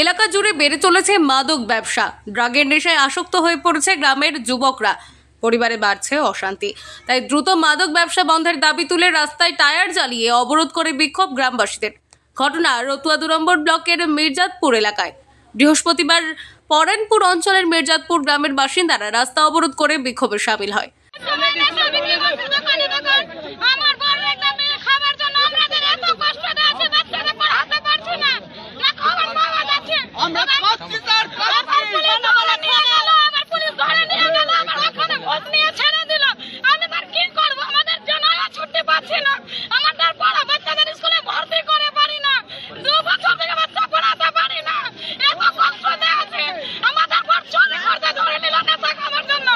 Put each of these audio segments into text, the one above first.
এলাকা জুড়ে বেড়ে চলেছে মাদক ব্যবসা। ড্রাগের নেশায় আসক্ত হয়ে পড়েছে গ্রামের যুবকরা। পরিবারে বাড়ছে অশান্তি। তাই দ্রুত মাদক ব্যবসা বন্ধের দাবি তুলে রাস্তায় টায়ার জ্বালিয়ে অবরোধ করে বিক্ষোভ গ্রামবাসীদের। ঘটনা রতুয়া দু নম্বর ব্লকের মির্জাতপুর এলাকায়। বৃহস্পতিবার পরানপুর অঞ্চলের মির্জাতপুর গ্রামের বাসিন্দারা রাস্তা অবরোধ করে বিক্ষোভে সামিল হয় আমার বড় একটা মেয়ে খাবার জন্য আমাদের এত কষ্ট দিয়েছে বাচ্চাদের পড়াতে পারছি না না খবর পাওয়া যাচ্ছে আমরা খাচ্ছি স্যার, খাচ্ছি। আমার পুলিশ ধরে নিয়ে গেল আমার পুলিশ ধরে নিয়ে গেল আমার ওখানে ভোট নিয়ে ছেড়ে দিল আমি তার কি করব আমাদের জানালা ছুটতে পারছি না আমাদের বড় বাচ্চাদের স্কুলে ভর্তি করে পারি না দু বছর থেকে বাচ্চা পড়াতে পারি না এত কষ্ট দিয়েছে আমাদের বড় চলে করতে ধরে নিল নেতা খাবার জন্য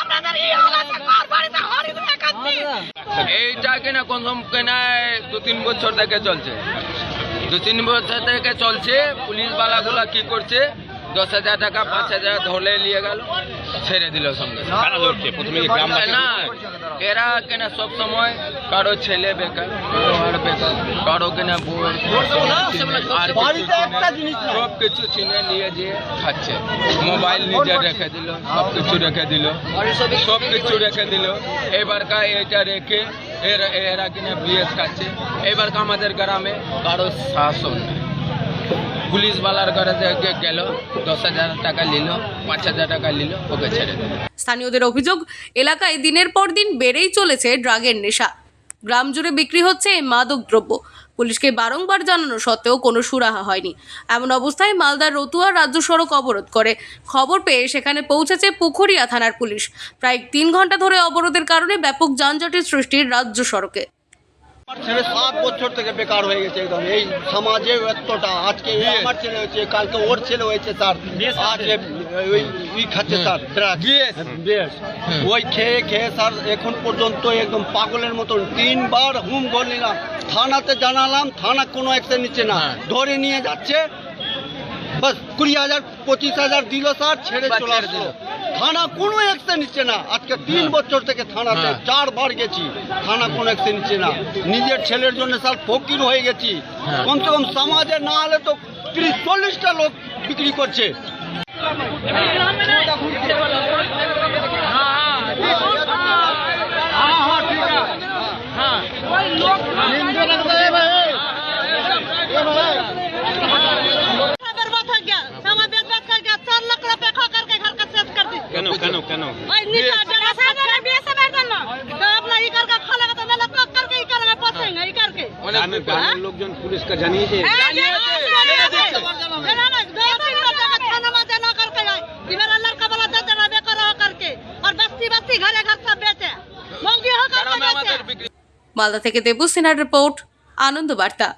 আমাদের এই হালাতে ঘর বাড়িতে হরি ধরে খাচ্ছি এইটা কিনা কনফার্ম কিনা দু তিন বছর থেকে চলছে। দু তিন বছর থেকে চলছে পুলিশ বালাগুলা কি করছে দশ হাজার টাকা পাঁচ হাজার ধরে নিয়ে গেল ছেড়ে দিল সঙ্গে। না এরা কিনা সব সময় কারও ছেলে বেকার কারও আর বেকার কারও কিনা। সব কিছু চিনে নিয়ে যেয়ে খাচ্ছে। মোবাইল নিজে রেখে দিল সব কিছু রেখে দিল সব কিছু রেখে দিল। এবারকা এটা রেখে এরা এরা কিনা বিএস খাচ্ছে। এবার আমাদের গ্রামে কারও শাসন নেই। পুলিশ ঘরে গেল, দশ হাজার টাকা নিল, পাঁচ হাজার টাকা নিল, ওকে ছেড়ে দিল। স্থানীয়দের অভিযোগ, এলাকায় দিনের পর দিন বেড়েই চলেছে ড্রাগের নেশা। গ্রাম জুড়ে বিক্রি হচ্ছে এই মাদক দ্রব্য পুলিশকে বারংবার জানানো সত্ত্বেও কোনো সুরাহা হয়নি। এমন অবস্থায় মালদার রতুয়া রাজ্য সড়ক অবরোধ করে। খবর পেয়ে সেখানে পৌঁছেছে পুখুরিয়া থানার পুলিশ। প্রায় তিন ঘণ্টা ধরে অবরোধের কারণে ব্যাপক যানজটের সৃষ্টির রাজ্য সড়কে। ছেলে সাত বছর থেকে বেকার হয়ে গেছে একদম। এই সমাজে এতটা। আজকে এই আমার ছেলে হয়েছে কালকে ওর ছেলে হয়েছে আজ ওই ই খাচ্ছে স্যার ড্রাগ বেশ ওই খেয়ে খেয়ে স্যার এখন পর্যন্ত একদম পাগলের মতন তিনবার হুম ঘর নিলাম থানাতে জানালাম থানা কোনো অ্যাকশন নিচ্ছে না। ধরে নিয়ে যাচ্ছে। বাস কুড়ি হাজার পঁচিশ হাজার দিল স্যার ছেড়ে চলে আসলো। থানা কোনো অ্যাকশন নিচ্ছে না। আজকে তিন বছর থেকে থানাতে হ্যাঁ। চারবার গেছি। থানা কোনো অ্যাকশন নিচ্ছে না। নিজের ছেলের জন্য স্যার ফকির হয়ে গেছি। হ্যাঁ। কমসে কম সমাজে না হলে তো তিরিশ চল্লিশটা লোক বিক্রি করছে। কেন ওই নিচে টাকা সাজারে বিয়ে সাবার জন্য তো আপনার ইকার কা ইকার না পছে না ইকার কে আমি গ্রামের লোকজন পুলিশ কা জানিয়েছে জানিয়েছে মালদা থেকে দেবু সিনার রিপোর্ট আনন্দ বার্তা